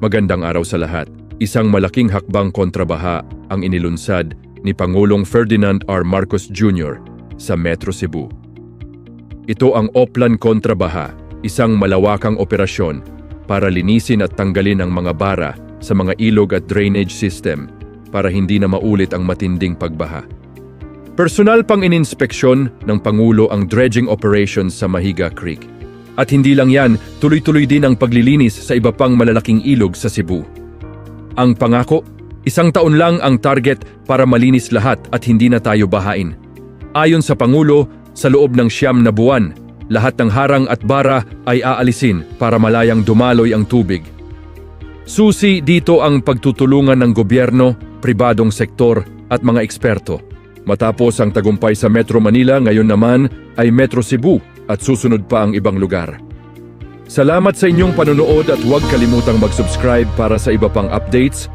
Magandang araw sa lahat. Isang malaking hakbang kontrabaha ang inilunsad ni Pangulong Ferdinand R. Marcos Jr. sa Metro Cebu. Ito ang Oplan Kontrabaha, isang malawakang operasyon para linisin at tanggalin ang mga bara sa mga ilog at drainage system para hindi na maulit ang matinding pagbaha. Personal pang ininspeksyon ng Pangulo ang dredging operations sa Mahiga Creek. At hindi lang yan, tuloy-tuloy din ang paglilinis sa iba pang malalaking ilog sa Cebu. Ang pangako, isang taon lang ang target para malinis lahat at hindi na tayo bahain. Ayon sa Pangulo, sa loob ng siyam na buwan, lahat ng harang at bara ay aalisin para malayang dumaloy ang tubig. Susi dito ang pagtutulungan ng gobyerno, pribadong sektor at mga eksperto. Matapos ang tagumpay sa Metro Manila, ngayon naman ay Metro Cebu at susunod pa ang ibang lugar. Salamat sa inyong panonood at huwag kalimutang mag-subscribe para sa iba pang updates